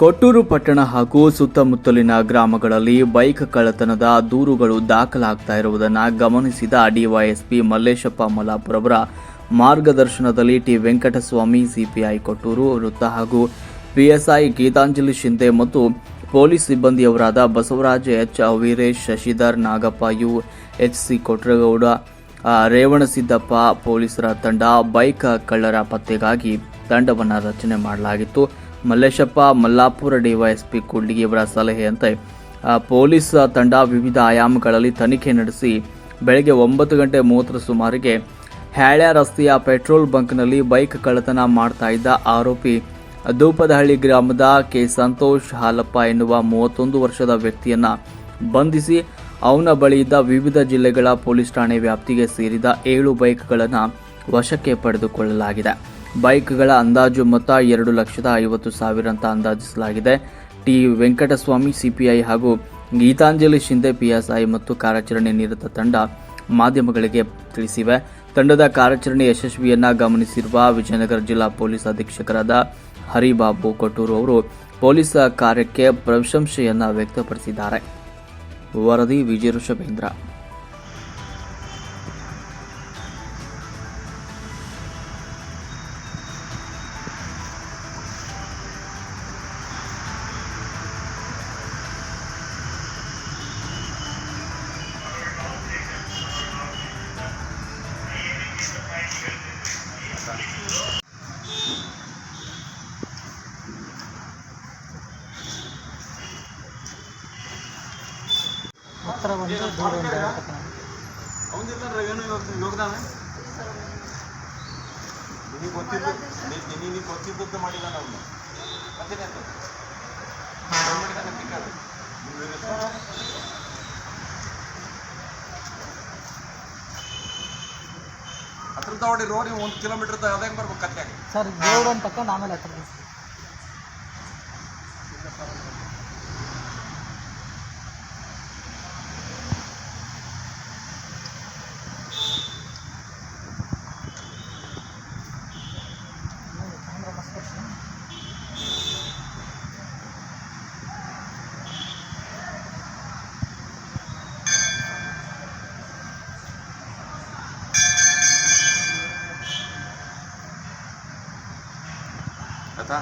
ಕೊಟ್ಟೂರು ಪಟ್ಟಣ ಹಾಗೂ ಸುತ್ತಮುತ್ತಲಿನ ಗ್ರಾಮಗಳಲ್ಲಿ ಬೈಕ್ ಕಳ್ಳತನದ ದೂರುಗಳು ದಾಖಲಾಗ್ತಾ ಇರುವುದನ್ನು ಗಮನಿಸಿದ ಡಿವೈಎಸ್ಪಿ ಮಲ್ಲೇಶಪ್ಪ ಮಲಾಪುರವರ ಮಾರ್ಗದರ್ಶನದಲ್ಲಿ ಟಿ ವೆಂಕಟಸ್ವಾಮಿ, ಸಿಪಿಐ ಕೊಟ್ಟೂರು ವೃತ್ತ ಹಾಗೂ ಪಿಎಸ್ಐ ಗೀತಾಂಜಲಿ ಶಿಂದೆ ಮತ್ತು police ಸಿಬ್ಬಂದಿಯವರಾದ Basavaraja H. Veeresh, Shashidhar, Nagappa, U. H. C. Kotragouda Revanasiddappa ಪೊಲೀಸರ ತಂಡ ಬೈಕ್ ಕಳ್ಳರ ಪತ್ತೆಗಾಗಿ ತಂಡವನ್ನು ರಚನೆ ಮಾಡಲಾಗಿತ್ತು. ಮಲ್ಲೇಶಪ್ಪ, ಮಲ್ಲಾಪುರ ಡಿವೈಎಸ್ಪಿ ಕೂಡ್ಲಿಗಿಯವರ ಸಲಹೆಯಂತೆ ಪೊಲೀಸ್ ತಂಡ ವಿವಿಧ ಆಯಾಮಗಳಲ್ಲಿ ತನಿಖೆ ನಡೆಸಿ ಬೆಳಗ್ಗೆ ಒಂಬತ್ತು ಗಂಟೆ ಮೂವತ್ತರ ಸುಮಾರಿಗೆ ಹ್ಯಾಳ್ಯ ರಸ್ತೆಯ ಪೆಟ್ರೋಲ್ ಬಂಕ್ನಲ್ಲಿ ಬೈಕ್ ಕಳ್ಳತನ ಮಾಡ್ತಾ ಇದ್ದ ಆರೋಪಿ. ದೂಪದಹಳ್ಳಿ ಗ್ರಾಮದ ಕೆ ಸಂತೋಷ್ ಹಾಲಪ್ಪ ಎನ್ನುವ ಮೂವತ್ತೊಂದು ವರ್ಷದ ವ್ಯಕ್ತಿಯನ್ನ ಬಂಧಿಸಿ ಅವನ ಬಳಿ ಇದ್ದ ವಿವಿಧ ಜಿಲ್ಲೆಗಳ ಪೊಲೀಸ್ ಠಾಣೆ ವ್ಯಾಪ್ತಿಗೆ ಸೇರಿದ ಏಳು ಬೈಕ್ಗಳನ್ನು ವಶಕ್ಕೆ ಪಡೆದುಕೊಳ್ಳಲಾಗಿದೆ. ಬೈಕ್ಗಳ ಅಂದಾಜು ಮೊತ್ತ ಎರಡು ಲಕ್ಷದ ಐವತ್ತು ಸಾವಿರ ಅಂತ ಅಂದಾಜಿಸಲಾಗಿದೆ. ಟಿ. ವೆಂಕಟಸ್ವಾಮಿ, ಸಿಪಿಐ ಹಾಗೂ ಗೀತಾಂಜಲಿ ಶಿಂದೆ ಪಿಎಸ್ಐ ಮತ್ತು ಕಾರ್ಯಾಚರಣೆ ನಿರತ ತಂಡ ಮಾಧ್ಯಮಗಳಿಗೆ ತಿಳಿಸಿವೆ. ತಂಡದ ಕಾರ್ಯಾಚರಣೆ ಯಶಸ್ವಿಯನ್ನ ಗಮನಿಸಿರುವ ವಿಜಯನಗರ ಜಿಲ್ಲಾ ಪೊಲೀಸ್ ಅಧೀಕ್ಷಕರಾದ ಹರಿಬಾಬು ಕೊಟ್ಟೂರು ಅವರು ಪೊಲೀಸ್ ಕಾರ್ಯಕ್ಕೆ ಪ್ರಶಂಸೆಯನ್ನ ವ್ಯಕ್ತಪಡಿಸಿದ್ದಾರೆ. ವರದಿ ವಿಜಯ ಹತ್ರ ಬಂದು ದೂರ ಒಂದು ಯೋಗದಾನ? ನಿನಗೆ ಗೊತ್ತಿದ್ದು ನಿನಗೆ ಗೊತ್ತಿದ್ದದ್ದು ಮಾಡಿಲ್ಲ ಅವನು. ಮತ್ತೆ ಮಾಡಿದಾನೆ ಬೇಕಾದ್ರೆ ಹತ್ರ ಹೊಡಿ ರೋಡ್ ಒಂದು ಕಿಲೋಮೀಟರ್ ಅದೇ ಬರ್ಬೇಕು ಕತ್ತೆ ಸರ್ ಗೋಡನ್ ತಕ್ಕೊಂಡು ಆಮೇಲೆ ಹತ್ರ तथा